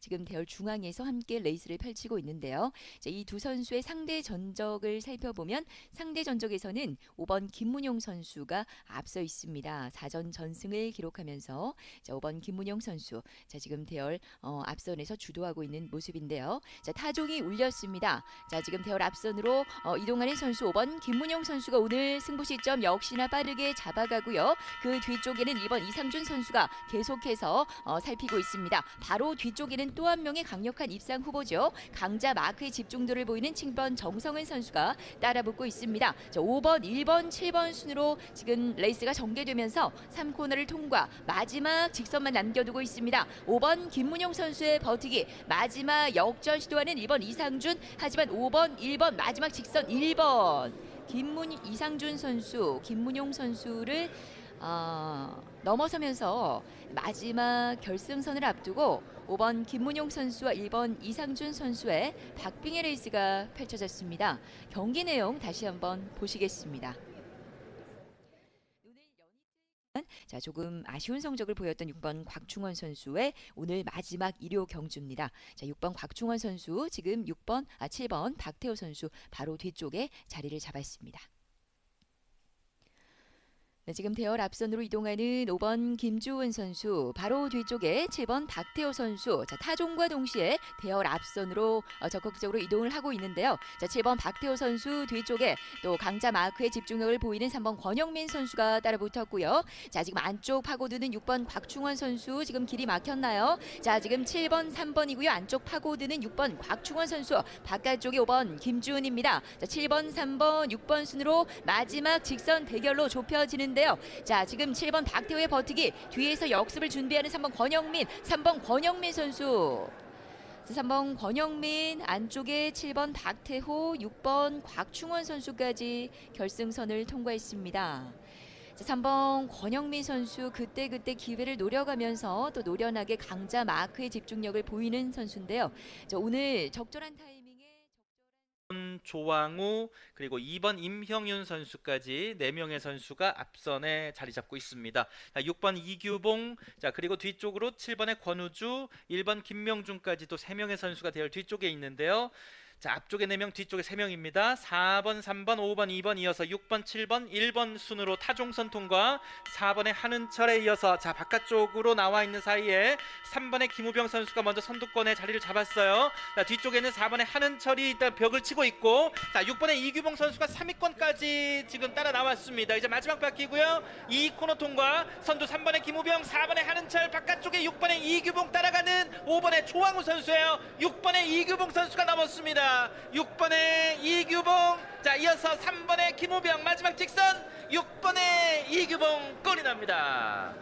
지금 대열 중앙에서 함께 레이스를 펼치고 있는데요. 이 두 선수의 상대 전적을 살펴보면 상대 전적에서는 5번 김문용 선수가 앞서 있습니다. 4전 전승을 기록하면서 자, 5번 김문용 선수 자, 지금 대열 어, 앞선에서 주도하고 있는 모습인데요. 자, 타종이 울렸습니다. 자, 지금 대열 앞선으로 어, 이동하는 선수 5번 김문용 선수가 오늘 승부 시점 역시나 빠르게 잡아가고요. 그 뒤쪽에는 1번 이상준 선수가 계속해서 어, 살피고 있습니다. 바로 뒤 쪽에는 또 한 명의 강력한 입상 후보죠. 강자 마크의 집중도를 보이는 7번 정성은 선수가 따라붙고 있습니다. 자, 5번, 1번, 7번 순으로 지금 레이스가 전개되면서 3코너를 통과 마지막 직선만 남겨두고 있습니다. 5번 김문용 선수의 버티기 마지막 역전 시도하는 1번 이상준 하지만 5번, 1번 마지막 직선 1번 김문 이상준 선수, 김문용 선수를 어, 넘어서면서 마지막 결승선을 앞두고 5번 김문용 선수와 1번 이상준 선수의 박빙의 레이스가 펼쳐졌습니다. 경기 내용 다시 한번 보시겠습니다. 자 조금 아쉬운 성적을 보였던 6번 곽충원 선수의 오늘 마지막 일요 경주입니다. 자 6번 곽충원 선수 지금 6번 아 7번 박태호 선수 바로 뒤쪽에 자리를 잡았습니다. 네, 지금 대열 앞선으로 이동하는 5번 김주은 선수 바로 뒤쪽에 7번 박태호 선수 자, 타종과 동시에 대열 앞선으로 어, 적극적으로 이동을 하고 있는데요. 자 7번 박태호 선수 뒤쪽에 또 강자 마크의 집중력을 보이는 3번 권영민 선수가 따라 붙었고요. 자 지금 안쪽 파고드는 6번 곽충원 선수 지금 길이 막혔나요? 자 지금 7번 3번이고요. 안쪽 파고드는 6번 곽충원 선수 바깥쪽에 5번 김주은입니다. 자 7번 3번 6번 순으로 마지막 직선 대결로 좁혀지는데 요. 자 지금 7번 박태호의 버티기 뒤에서 역습을 준비하는 3번 권영민 3번 권영민 선수 3번 권영민 안쪽에 7번 박태호 6번 곽충원 선수까지 결승선을 통과했습니다. 자, 3번 권영민 선수 그때 그때 기회를 노려가면서 또 노련하게 강자 마크의 집중력을 보이는 선수인데요. 자, 오늘 적절한 타이밍에 1번 조왕우 그리고 2번 임형윤 선수까지 4명의 선수가 앞선에 자리 잡고 있습니다. 자, 6번 이규봉 자 그리고 뒤쪽으로 7번의 권우주 1번 김명준까지도 3명의 선수가 대열 뒤쪽에 있는데요. 자 앞쪽에 4명 뒤쪽에 3명입니다. 4번 3번 5번 2번 이어서 6번 7번 1번 순으로 타종선 통과 4번의 한은철에 이어서 자 바깥쪽으로 나와 있는 사이에 3번의 김우병 선수가 먼저 선두권에 자리를 잡았어요. 자 뒤쪽에는 4번의 한은철이 일단 벽을 치고 있고 자 6번의 이규봉 선수가 3위권까지 지금 따라 나왔습니다. 이제 마지막 바퀴고요. 2 코너 통과 선두 3번의 김우병 4번의 한은철 바깥쪽에 6번의 이규봉 따라가는 5번의 조항우 선수예요. 6번의 이규봉 선수가 넘었습니다. 6번의 이규봉 자 이어서 3번의 김우병 마지막 직선 6번의 이규봉 골이 납니다.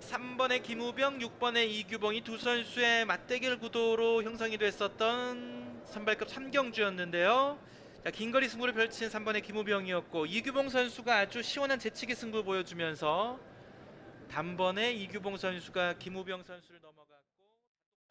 3번의 김우병, 6번의 이규봉이 두 선수의 맞대결 구도로 형성이 됐었던 선발급 3경주였는데요. 자, 긴 거리 승부를 펼친 3번의 김우병이었고 이규봉 선수가 아주 시원한 재치기 승부 보여주면서 단번에 이규봉 선수가 김우병 선수를 넘어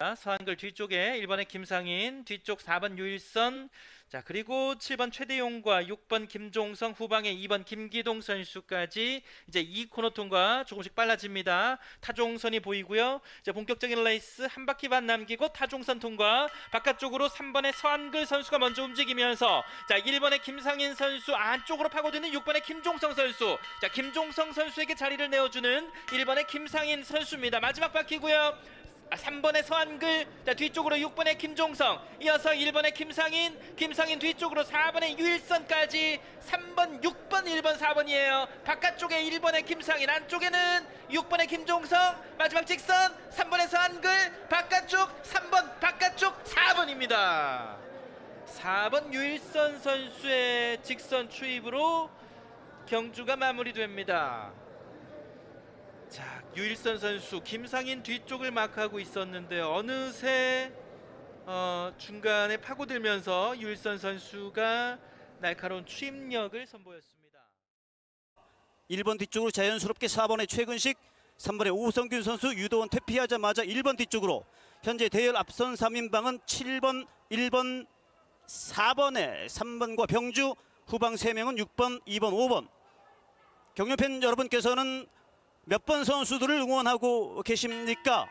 서한글 뒤쪽에 1번의 김상인, 뒤쪽 4번 유일선, 자 그리고 7번 최대용과 6번 김종성 후방에 2번 김기동 선수까지 이제 이 코너 통과 조금씩 빨라집니다. 타종선이 보이고요. 이제 본격적인 레이스 한 바퀴 반 남기고 타종선 통과 바깥쪽으로 3번의 서한글 선수가 먼저 움직이면서 자 1번의 김상인 선수 안쪽으로 파고드는 6번의 김종성 선수 자 김종성 선수에게 자리를 내어주는 1번의 김상인 선수입니다. 마지막 바퀴고요. 아, 3번의 서한글, 자 뒤쪽으로 6번의 김종성, 이어서 1번의 김상인, 김상인 뒤쪽으로 4번의 유일선까지 3번, 6번, 1번, 4번이에요. 바깥쪽에 1번의 김상인, 안쪽에는 6번의 김종성, 마지막 직선 3번의 서한글, 바깥쪽 3번, 바깥쪽 4번입니다. 4번 유일선 선수의 직선 추입으로 경주가 마무리됩니다. 자, 유일선 선수 김상인 뒤쪽을 마크하고 있었는데 어느새 어, 중간에 파고들면서 유일선 선수가 날카로운 추임력을 선보였습니다. 1번 뒤쪽으로 자연스럽게 4번의 최근식 3번의 오성균 선수 유도원 퇴피하자마자 1번 뒤쪽으로 현재 대열 앞선 3인방은 7번 1번 4번에 3번과 병주 후방 3명은 6번 2번 5번 경륜팬 여러분께서는 몇 번 선수들을 응원하고 계십니까?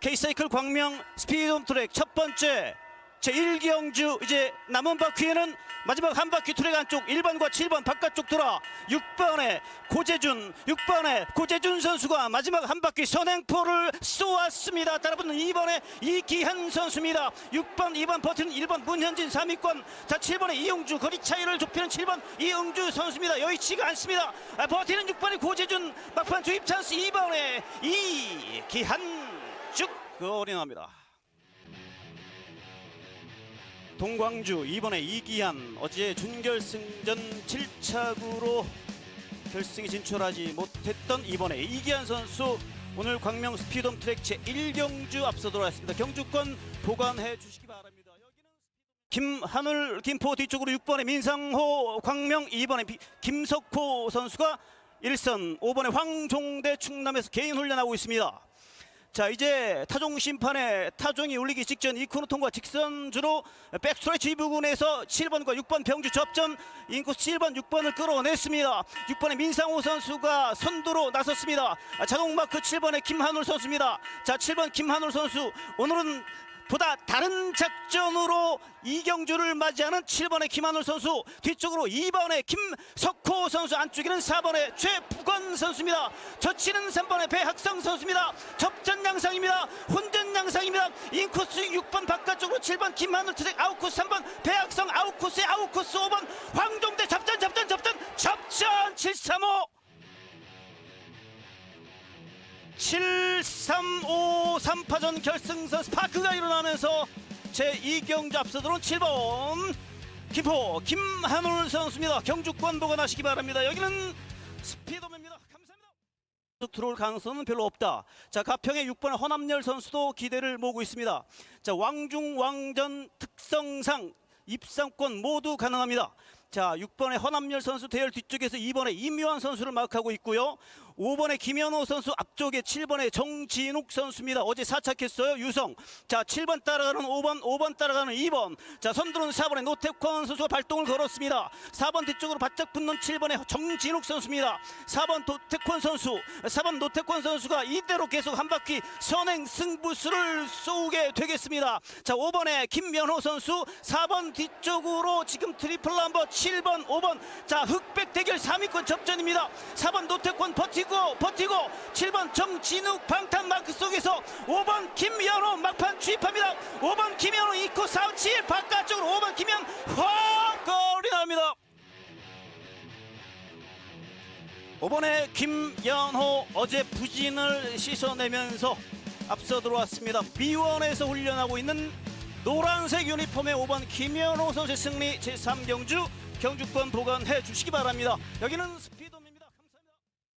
K사이클 광명 스피드 트랙 첫 번째 제 1경주 이제 남은 바퀴에는 마지막 한 바퀴 트랙 안쪽 1번과 7번 바깥쪽 돌아 6번에 고재준 6번에 고재준 선수가 마지막 한 바퀴 선행포를 쏘았습니다. 따라붙는 2번에 이기한 선수입니다. 6번 2번 버티는 1번 문현진 3위권 자 7번에 이용주 거리 차이를 좁히는 7번 이용주 선수입니다. 여의치가 않습니다. 아, 버티는 6번에 고재준 막판 주입 찬스 2번에 이기한 쭉 거린합니다. 동광주 이번에 이기한 어제 준결승전 7차구로 결승에 진출하지 못했던 이번에 이기한 선수 오늘 광명 스피드홈 트랙 제 1경주 앞서 돌아왔습니다. 경주권 보관해 주시기 바랍니다. 김하늘 김포 뒤쪽으로 6번에 민상호 광명 2번에 비- 김석호 선수가 1선 5번에 황종대 충남에서 개인 훈련하고 있습니다. 자 이제 타종 심판에 타종이 울리기 직전 이 코너 통과 직선주로 백스트레치 부근에서 7번과 6번 병주 접전 인코스 7번 6번을 끌어냈습니다. 6번의 민상호 선수가 선두로 나섰습니다. 아, 자동 마크 7번의 김한울 선수입니다. 자 7번 김한울 선수. 오늘은 보다 다른 작전으로 이경주를 맞이하는 7번의 김한울 선수 뒤쪽으로 2번의 김석호 선수 안쪽에는 4번의 최부건 선수입니다. 젖히는 3번의 배학성 선수입니다. 접전 양상입니다. 혼전 양상입니다. 인코스 6번 바깥쪽으로 7번 김한울 트랙 아웃코스 3번 배학성 아웃코스의 아웃코스 5번 황종대 접전 접전 접전 접전 735 735 3파전 결승선 스파크가 일어나면서 제2경주 앞서 들어온 7번 김포 김한울 선수입니다. 경주권 보관하시기 바랍니다. 여기는 스피드맨입니다. 감사합니다. 들어올 가능성은 별로 없다. 자 가평의 6번 허남열 선수도 기대를 모으고 있습니다. 자 왕중 왕전 특성상 입상권 모두 가능합니다. 자 6번의 허남열 선수 대열 뒤쪽에서 2번의 임요한 선수를 마크하고 있고요. 5번의 김현호 선수 앞쪽에 7번의 정진욱 선수입니다. 어제 사착했어요. 유성. 자 7번 따라가는 5번 5번 따라가는 2번. 자 선두는 4번의 노태권 선수가 발동을 걸었습니다. 4번 뒤쪽으로 바짝 붙는 7번의 정진욱 선수입니다. 4번 노태권 선수 4번 노태권 선수가 이대로 계속 한 바퀴 선행 승부수를 쏘게 되겠습니다. 자 5번의 김면호 선수 4번 뒤쪽으로 지금 트리플 넘버 7번 5번 자 흑백 대결 3위권 접전입니다. 4번 노태권 버티고 버티고 7번 정진욱 방탄 마크 속에서 5번 김현호 막판 주입합니다. 5번 김현호 2코 4 7 바깥쪽으로 5번 김현 확 거리 나옵니다. 5번의 김연호 어제 부진을 씻어내면서 앞서 들어왔습니다. B1에서 훈련하고 있는 노란색 유니폼의 5번 김연호 선수의 승리 제3경주 경주권 보관해 주시기 바랍니다. 여기는.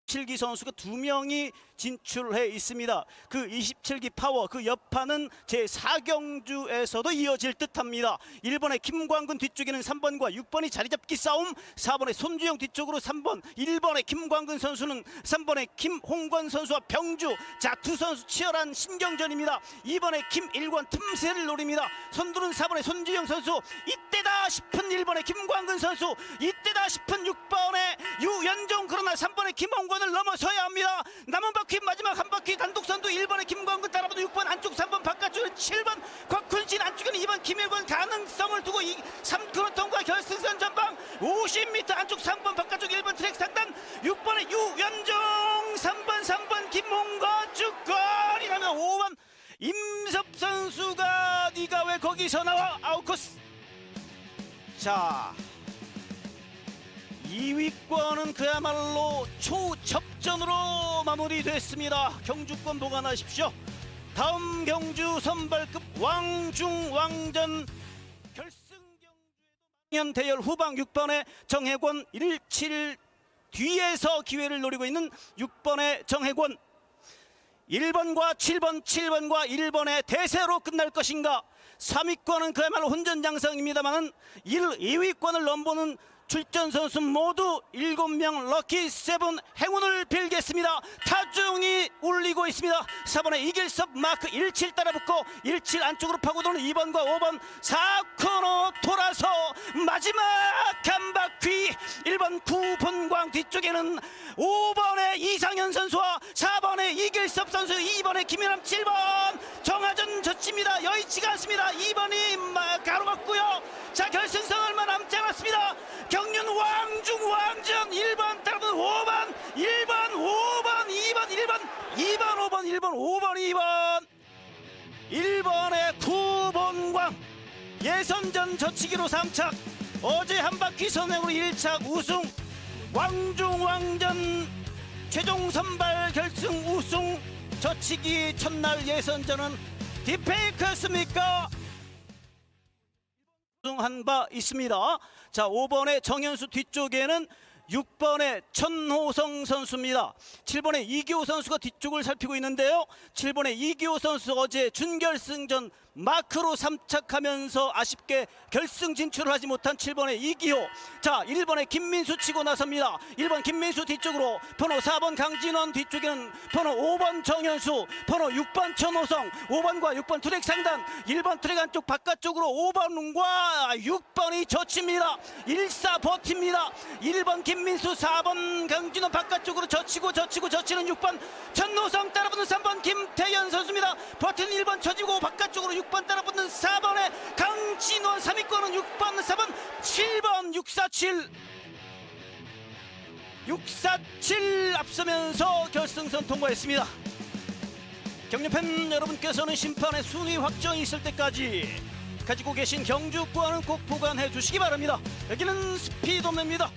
27기 선수가 두 명이 진출해 있습니다. 그 27기 파워 그 여파는 제 4경주에서도 이어질 듯합니다. 1번의 김광근 뒤쪽에는 3번과 6번이 자리 잡기 싸움 4번의 손주영 뒤쪽으로 3번 1번의 김광근 선수는 3번의 김홍건 선수와 병주 자 두 선수 치열한 신경전입니다. 2번의 김일권 틈새를 노립니다. 선두는 4번의 손주영 선수 이때다 싶은 1번의 김광근 선수 이때다 싶은 6번의 유연종 그러나 3번의 김홍건을 넘어서야 합니다. 남은 바퀴 마지막 한 바퀴 단독 선두 1번의 김광근 따라붙는 6번 안쪽 3번 바깥쪽에 7번 곽훈신 안쪽에는 2번 김일권 가능성을 두고 이 3크로 통과 결승선 전방 50m 안쪽 3번 바깥쪽 1번 트랙 상단 6번의 유연종 3번 3번 김홍건 쭉거리 나면 5번 임섭 선수가 네가 왜 거기서 나와? 아웃코스. 자 2위권은 그야말로 초접전으로 마무리됐습니다. 경주권 보관하십시오. 다음 경주 선발급 왕중 왕전 결승 경주에도 대열 후방 6번의 정혜권 17 뒤에서 기회를 노리고 있는 6번의 정혜권 1번과 7번, 7번과 1번의 대세로 끝날 것인가? 3위권은 그야말로 혼전장상입니다만은 1, 2위권을 넘보는 출전 선수 모두 7명 럭키 세븐 행운을 빌겠습니다. 타중이 울리고 있습니다. 4번의 이길섭 마크 17 따라붙고 17 안쪽으로 파고드는 2번과 5번 4코너 돌아서 마지막 한 바퀴 1번 1번 구본광 뒤쪽에는 5번의 이상현 선수와 4번의 이길섭 선수 2번의 김연남 7번 정하전 졌습니다. 여의치가 않습니다. 2번이 가로막고요. 자 결승선 얼마 남지 않았습니다. 경륜 왕중 왕전 1번 따라붙는 5번 1번 5번 2번 1번 2번 5번 1번 5번 2번. 1번의 구본광 예선전 젖히기로 3착 어제 한 바퀴 선행으로 1착 우승 왕중왕전 최종 선발 결승 우승 젖히기 첫날 예선전은 디페이크였습니까? 우승한 바 있습니다. 자 5번의 정현수 뒤쪽에는 6번의 천호성 선수입니다. 7번의 이기호 선수가 뒤쪽을 살피고 있는데요. 7번의 이기호 선수 어제 준결승전 마크로 3착하면서 아쉽게 결승 진출을 하지 못한 7번의 이기호. 자, 1번의 김민수 치고 나섭니다. 1번 김민수 뒤쪽으로 번호 4번 강진원 뒤쪽에는 번호 5번 정현수, 번호 6번 천호성, 5번과 6번 트랙 상단, 1번 트랙 안쪽 바깥쪽으로 5번과 6번이 젖힙니다. 1사 버팁니다. 1번 김민수, 4번 강진원 바깥쪽으로 젖히고 젖히고 젖히는 6번 천노성 따라붙는 3번 김태현 선수입니다. 버티는 1번 쳐지고 바깥쪽으로 6번 따라 붙는 4번의 강진원 3위권은 6번, 4번, 7번 647 647 앞서면서 결승선 통과했습니다. 격려팬 여러분께서는 심판의 순위 확정이 있을 때까지 가지고 계신 경주권은 꼭 보관해 주시기 바랍니다. 여기는 스피드맨입니다.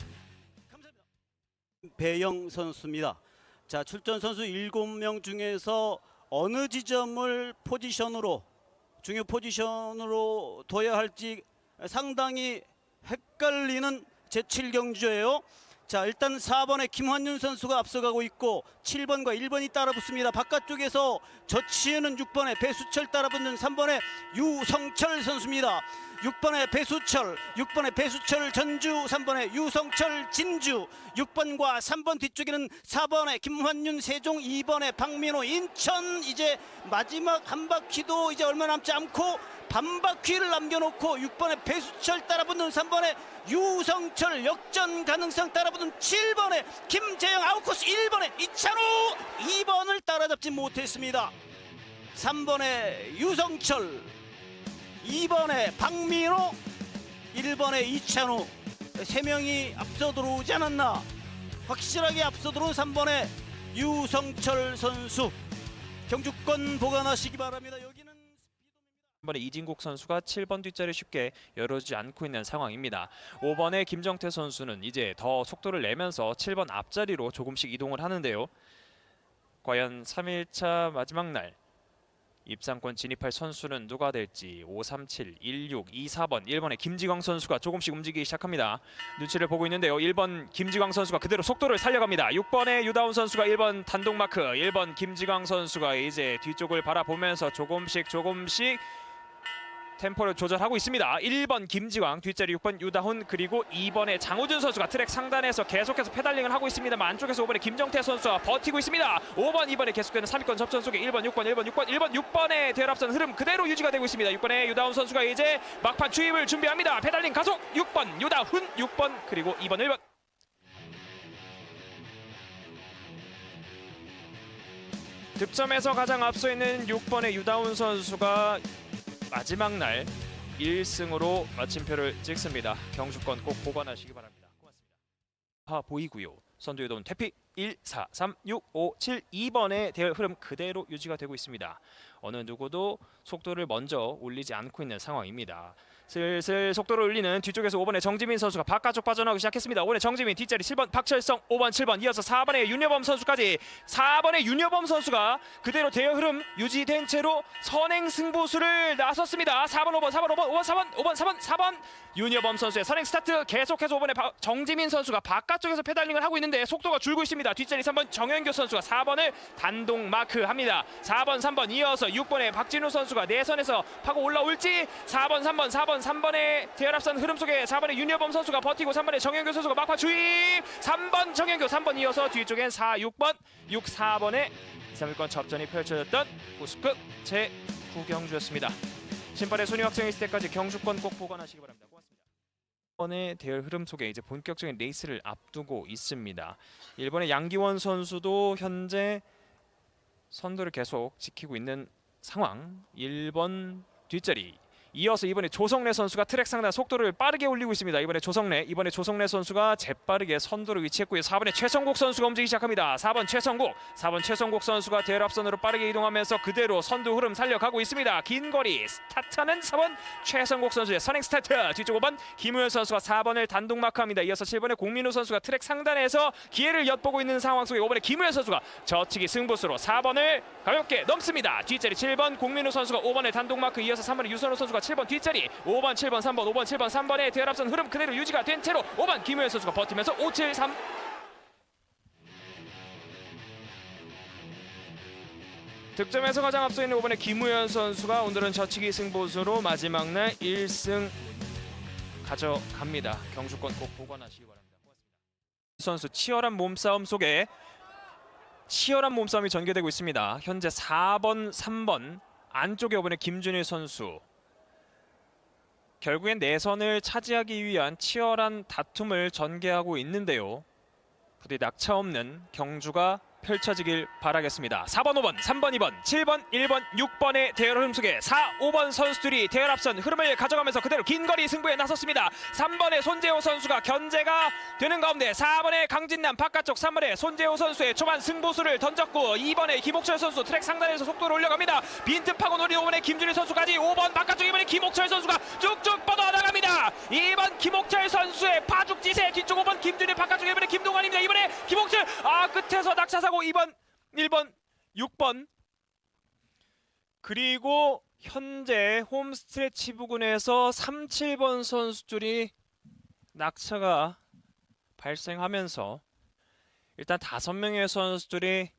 감사합니다. 배영 선수입니다. 자 출전 선수 7명 중에서 어느 지점을 포지션으로 중요 포지션으로 둬야 할지 상당히 헷갈리는 제7경주예요. 자 일단 4번의 김환윤 선수가 앞서가고 있고 7번과 1번이 따라붙습니다. 바깥쪽에서 저치에는 6번의 배수철 따라붙는 3번의 유성철 선수입니다. 6번의 배수철, 6번의 배수철 전주, 3번의 유성철 진주, 6번과 3번 뒤쪽에는 4번의 김환윤 세종, 2번의 박민호 인천. 이제 마지막 한 바퀴도 이제 얼마 남지 않고 반 바퀴를 남겨놓고 6번의 배수철 따라붙는 3번의 유성철 역전 가능성 따라붙는 7번의 김재영 아웃코스 1번의 이찬우. 2번을 따라잡지 못했습니다. 3번의 유성철 2번에 박민호 1번에 이찬우 세 명이 앞서 들어오지 않았나 확실하게 앞서 들어온 3번에 유성철 선수 경주권 보관하시기 바랍니다 여기는 번에 이진국 선수가 7번 뒷자리 쉽게 열어주지 않고 있는 상황입니다. 5번의 김정태 선수는 이제 더 속도를 내면서 7번 앞자리로 조금씩 이동을 하는데요. 과연 3일차 마지막 날 입상권 진입할 선수는 누가 될지 537, 16, 24번 1번의 김지광 선수가 조금씩 움직이기 시작합니다. 눈치를 보고 있는데요. 1번 김지광 선수가 그대로 속도를 살려갑니다. 6번의 유다운 선수가 1번 단독 마크, 1번 김지광 선수가 이제 뒤쪽을 바라보면서 조금씩 조금씩 템포를 조절하고 있습니다. 1번 김지광, 뒷자리 6번 유다훈 그리고 2번의 장호준 선수가 트랙 상단에서 계속해서 페달링을 하고 있습니다만 안쪽에서 5번의 김정태 선수가 버티고 있습니다. 5번, 2번에 계속되는 3위권 접전 속에 1번, 6번, 1번, 6번, 1번, 6번의 대열앞선 흐름 그대로 유지가 되고 있습니다. 6번의 유다훈 선수가 이제 막판 추입을 준비합니다. 페달링 가속 6번 유다훈 6번 그리고 2번, 1번 득점에서 가장 앞서 있는 6번의 유다훈 선수가 마지막 날 1승으로 마침표를 찍습니다. 경주권 꼭 보관하시기 바랍니다. 고맙습니다. 파 보이고요. 선두유도는 태피 1, 4, 3, 6, 5, 7, 2번의 대열 흐름 그대로 유지가 되고 있습니다. 어느 누구도 속도를 먼저 올리지 않고 있는 상황입니다. 슬슬 속도를 올리는 뒤쪽에서 5번의 정지민 선수가 바깥쪽 빠져나오기 시작했습니다. 5번의 정지민 뒷자리 7번 박철성 5번 7번 이어서 4번의 윤여범 선수까지 4번의 윤여범 선수가 그대로 대여 흐름 유지된 채로 선행 승부수를 나섰습니다. 4번 5번 4번 5번 5번 4번 5번 4번 4번 윤여범 선수의 선행 스타트 계속해서 5번의 바- 정지민 선수가 바깥쪽에서 페달링을 하고 있는데 속도가 줄고 있습니다. 뒷자리 3번 정현교 선수가 4번을 단독 마크합니다. 4번 3번 이어서 6번의 박진우 선수가 내선에서 파고 올라올지 4번 3번 4번 3번의 대열 앞선 흐름 속에 4번의 윤여범 선수가 버티고 3번의 정현교 선수가 막파 주입 3번 정현교 3번 이어서 뒤쪽엔 4 6번 6 4번의 3위권 접전이 펼쳐졌던 우스급 제 9경주였습니다. 심판의 순위 확정이 있을 때까지 경주권 꼭 보관하시기 바랍니다. 고맙습니다. 번의 대열 흐름 속에 이제 본격적인 레이스를 앞두고 있습니다. 일본의 양기원 선수도 현재 선두를 계속 지키고 있는 상황. 1번 뒷자리. 이어서 이번에 조성래 선수가 트랙 상단 속도를 빠르게 올리고 있습니다. 이번에 조성래, 이번에 조성래 선수가 재빠르게 선두를 위치했고요. 4번에 최성국 선수가 움직이기 시작합니다. 4번 최성국, 4번 최성국 선수가 대열 앞선으로 빠르게 이동하면서 그대로 선두 흐름 살려가고 있습니다. 긴 거리 스타트는 4번 최성국 선수의 선행 스타트. 뒤쪽 5번 김우현 선수가 4번을 단독 마크합니다. 이어서 7번의 공민우 선수가 트랙 상단에서 기회를 엿보고 있는 상황 속에 5번의 김우현 선수가 저치기 승부수로 4번을 가볍게 넘습니다. 뒷자리 7번 공민우 선수가 5번의 단독 마크 이어서 3번의 유선호 선수가 7번 뒷자리 5번 7번 3번 5번 7번 3번의 대열 앞선 흐름 그대로 유지가 된 채로 5번 김우현 선수가 버티면서 5 7 3 득점에서 가장 앞서 있는 5번의 김우현 선수가 오늘은 저치기 승부수로 마지막 날 1승 가져갑니다. 경주권 꼭 보관하시기 바랍니다. 고맙습니다. 선수 치열한 몸싸움 속에 치열한 몸싸움이 전개되고 있습니다. 현재 4번, 3번 안쪽에 5번의 김준일 선수 결국엔 내선을 차지하기 위한 치열한 다툼을 전개하고 있는데요. 부디 낙차 없는 경주가 펼쳐지길 바라겠습니다. 4번, 5번, 3번, 2번, 7번, 1번, 6번의 대열 흐름 속에 4, 5번 선수들이 대열 앞선 흐름을 가져가면서 그대로 긴 거리 승부에 나섰습니다. 3번의 손재호 선수가 견제가 되는 가운데 4번의 강진남 바깥쪽 3번의 손재호 선수의 초반 승부수를 던졌고 2번의 김옥철 선수 트랙 상단에서 속도를 올려갑니다. 빈틈 파고 노린 5번의 김준일 선수까지 5번 바깥쪽 2번의 김옥철 선수가 쭉쭉 뻗어나갑니다. 2번 김옥철 선수의 파죽지세 뒤쪽 5번 김준일 바깥쪽 1번의 김동환입니다. 이번에 김옥철 아 끝에서 낙차 사고 2번 1번 6번 그리고 현재 홈스트레치 부근에서 3, 7번 선수들이 낙차가 발생하면서 일단 다섯 명의 선수들이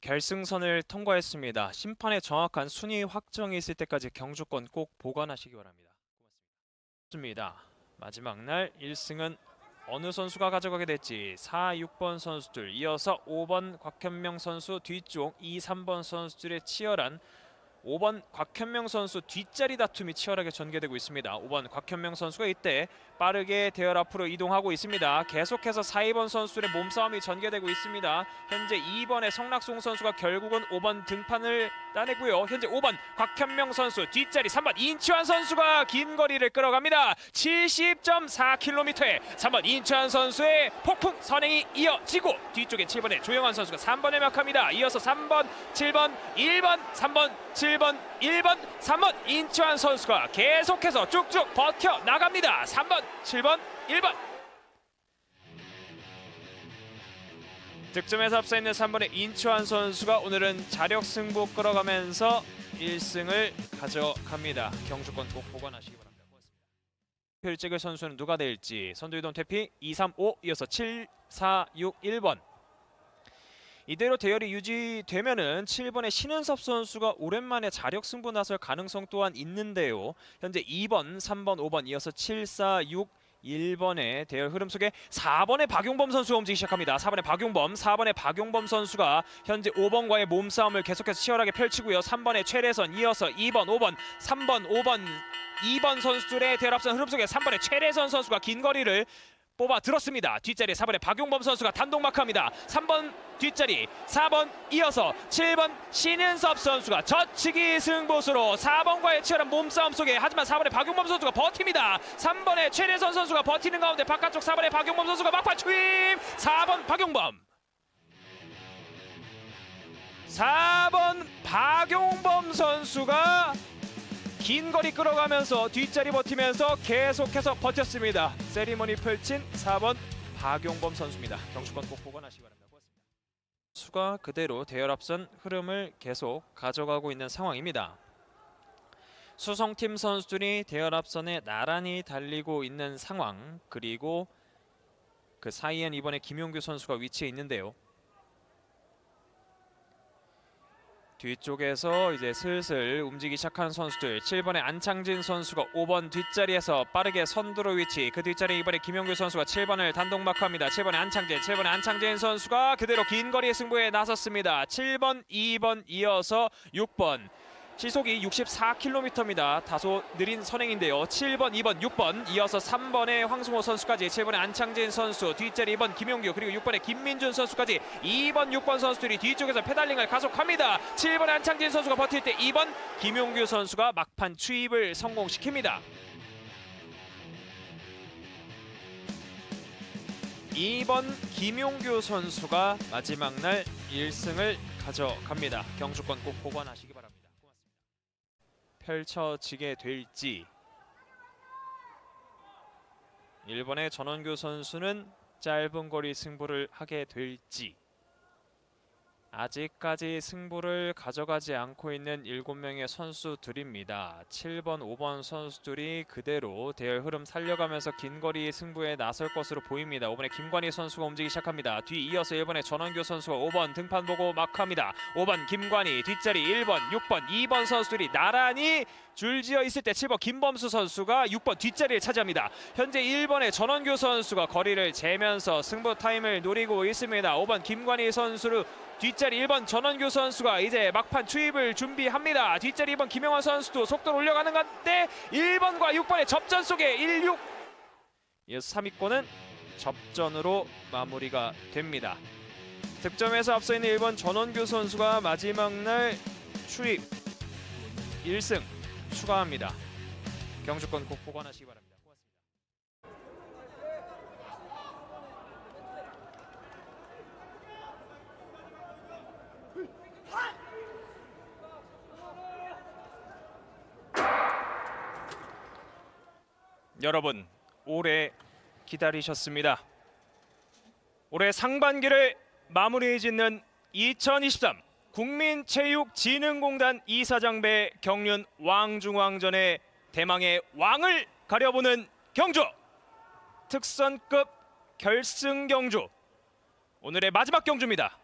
결승선을 통과했습니다. 심판의 정확한 순위 확정이 있을 때까지 경주권 꼭 보관하시기 바랍니다. 고맙습니다. 마지막 날 1승은 어느 선수가 가져가게 될지 4, 6번 선수들 이어서 5번 곽현명 선수 뒤쪽 2, 3번 선수들의 치열한 5번 곽현명 선수 뒷자리 다툼이 치열하게 전개되고 있습니다. 5번 곽현명 선수가 이때 빠르게 대열 앞으로 이동하고 있습니다. 계속해서 4, 2번 선수들의 몸싸움이 전개되고 있습니다. 현재 2번의 성락송 선수가 결국은 5번 등판을 따내고요. 현재 5번 곽현명 선수 뒷자리 3번 인치환 선수가 긴 거리를 끌어갑니다. 70.4km에 3번 인치환 선수의 폭풍 선행이 이어지고 뒤쪽에 7번의 조영환 선수가 3번에 막합니다. 이어서 3번, 7번, 1번, 3번, 7번, 1번, 3번 인치환 선수가 계속해서 쭉쭉 버텨 나갑니다. 3번, 7번, 1번. 득점에서 앞서 있는 3번의 인치환 선수가 오늘은 자력 승부 끌어가면서 1승을 가져갑니다. 경주권 꼭 보관하시기 바랍니다. 표를 찍을 선수는 누가 될지 선두이동 퇴피 2, 3, 5 이어서 7, 4, 6, 1번 이대로 대열이 유지되면은 7번의 신은섭 선수가 오랜만에 자력 승부 나설 가능성 또한 있는데요. 현재 2번, 3번, 5번 이어서 7, 4, 6 1번의 대열 흐름 속에 4번의 박용범 선수가 움직이기 시작합니다. 4번의 박용범, 4번의 박용범 선수가 현재 5번과의 몸싸움을 계속해서 치열하게 펼치고요. 3번의 최래선 이어서 2번, 5번, 3번, 5번, 2번 선수들의 대열 앞선 흐름 속에 3번의 최래선 선수가 긴 거리를 뽑아 들었습니다. 뒷자리 4번의 박용범 선수가 단독 마크합니다. 3번 뒷자리 4번 이어서 7번 신은섭 선수가 저치기 승부수로 4번과의 치열한 몸싸움 속에 하지만 4번의 박용범 선수가 버팁니다. 3번의 최래선 선수가 버티는 가운데 바깥쪽 4번의 박용범 선수가 막판 추임 4번 박용범 4번 박용범 선수가 긴 거리 끌어가면서 뒷자리 버티면서 계속해서 버텼습니다. 세리머니 펼친 4번 박용범 선수입니다. 경주권 꼭 보관하시기 바랍니다. 고맙습니다. 수가 그대로 대열 앞선 흐름을 계속 가져가고 있는 상황입니다. 수성팀 선수들이 대열 앞선에 나란히 달리고 있는 상황 그리고 그 사이엔 이번에 김용규 선수가 위치해 있는데요. 뒤쪽에서 이제 슬슬 움직이기 시작한 선수들. 7번의 안창진 선수가 5번 뒷자리에서 빠르게 선두로 위치 그 뒷자리 이번에 김용규 선수가 7번을 단독 마크합니다. 7번의 안창진 7번의 안창진 선수가 그대로 긴 거리의 승부에 나섰습니다. 7번 2번 이어서 6번 시속이 64km입니다. 다소 느린 선행인데요. 7번, 2번, 6번 이어서 3번의 황승호 선수까지 7번의 안창진 선수 뒷자리 2번 김용규 그리고 6번의 김민준 선수까지 2번, 6번 선수들이 뒤쪽에서 페달링을 가속합니다. 7번의 안창진 선수가 버틸 때 2번 김용규 선수가 막판 추입을 성공시킵니다. 2번 김용규 선수가 마지막 날 1승을 가져갑니다. 경주권 꼭 보관하시기 바랍니다. 펼쳐지게 될지. 1번의 전원규 선수는 짧은 거리 승부를 하게 될지 아직까지 승부를 가져가지 않고 있는 7명의 선수들입니다. 7번, 5번 선수들이 그대로 대열 흐름 살려가면서 긴 거리 승부에 나설 것으로 보입니다. 5번의 김관희 선수가 움직이기 시작합니다. 뒤 이어서 1번의 전원규 선수가 5번 등판 보고 막합니다. 5번 김관희 뒷자리 1번, 6번, 2번 선수들이 나란히 줄지어 있을 때 7번 김범수 선수가 6번 뒷자리를 차지합니다. 현재 1번의 전원규 선수가 거리를 재면서 승부 타임을 노리고 있습니다. 5번 김관희 선수를 뒷자리 1번 전원규 선수가 이제 막판 추입을 준비합니다. 뒷자리 2번 김영환 선수도 속도를 올려가는 건데 1번과 6번의 접전 속에 16 이어서 3위권은 접전으로 마무리가 됩니다. 득점에서 앞서 있는 1번 전원규 선수가 마지막 날 추입 1승 추가합니다. 경주권 꼭 보관하시기 바랍니다. 여러분 오래 기다리셨습니다. 올해 상반기를 마무리 짓는 2023 국민체육진흥공단 이사장배 경륜 왕중왕전의 대망의 왕을 가려보는 경주 특선급 결승 경주 오늘의 마지막 경주입니다.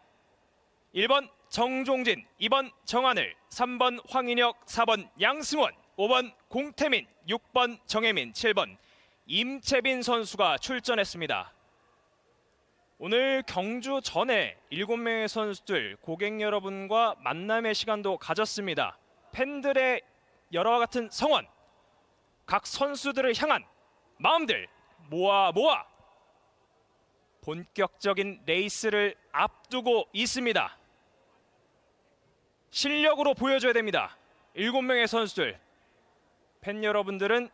1번 정종진, 2번 정하늘, 3번 황인혁, 4번 양승원, 5번 공태민, 6번 정혜민, 7번 임채빈 선수가 출전했습니다. 오늘 경주 전에 7명의 선수들 고객 여러분과 만남의 시간도 가졌습니다. 팬들의 여러와 같은 성원, 각 선수들을 향한 마음들 모아 모아 본격적인 레이스를 앞두고 있습니다. 실력으로 보여줘야 됩니다. 7명의 선수들 팬 여러분들은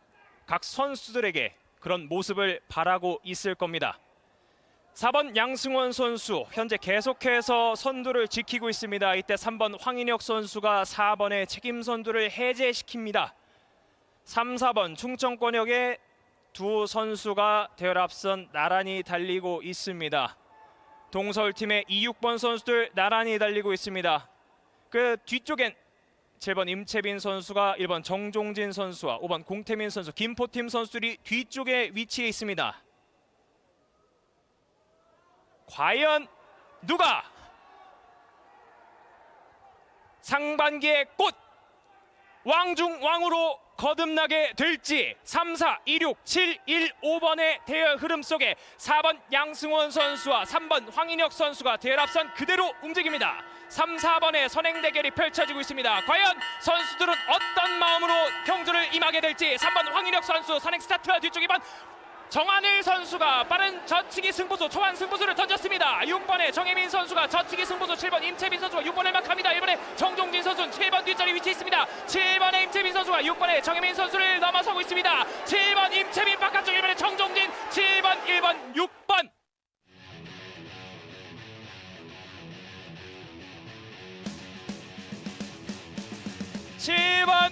각 선수들에게 그런 모습을 바라고 있을 겁니다. 4번 양승원 선수 현재 계속해서 선두를 지키고 있습니다. 이때 3번 황인혁 선수가 4번의 책임 선두를 해제시킵니다. 3, 4번 충청권역의 두 선수가 대열 앞선 나란히 달리고 있습니다. 동서울팀의 2, 6번 선수들 나란히 달리고 있습니다. 그 뒤쪽엔 7번 임채빈 선수가 1번 정종진 선수와 5번 공태민 선수, 김포팀 선수들이 뒤쪽에 위치해 있습니다. 과연 누가 상반기의 꽃 왕중 왕으로 거듭나게 될지 3, 4, 2, 6, 7, 1, 5번의 대열 흐름 속에 4번 양승원 선수와 3번 황인혁 선수가 대열 앞선 그대로 움직입니다. 3, 4번의 선행 대결이 펼쳐지고 있습니다. 과연 선수들은 어떤 마음으로 경주를 임하게 될지 3번 황인혁 선수 선행 스타트와 뒤쪽 2번 정한일 선수가 빠른 저치기 승부수 초반 승부수를 던졌습니다. 6번의 정혜민 선수가 저치기 승부수 7번 임채빈 선수가 6번을 막합니다. 1번의 정종진 선수는 7번 뒷자리 위치해 있습니다. 7번의 임채빈 선수가 6번의 정혜민 선수를 넘어서고 있습니다. 7번 임채빈 바깥쪽 1번의 정종진 7번 1번 6 번 칠번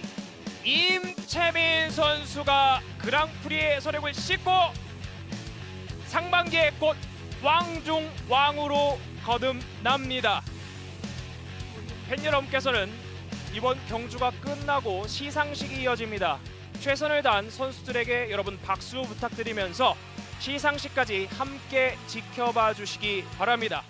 임채민 선수가 그랑프리의 서력을 씻고 상반기의 꽃 왕중 왕으로 거듭납니다. 팬 여러분께서는 이번 경주가 끝나고 시상식이 이어집니다. 최선을 다한 선수들에게 여러분 박수 부탁드리면서 시상식까지 함께 지켜봐 주시기 바랍니다.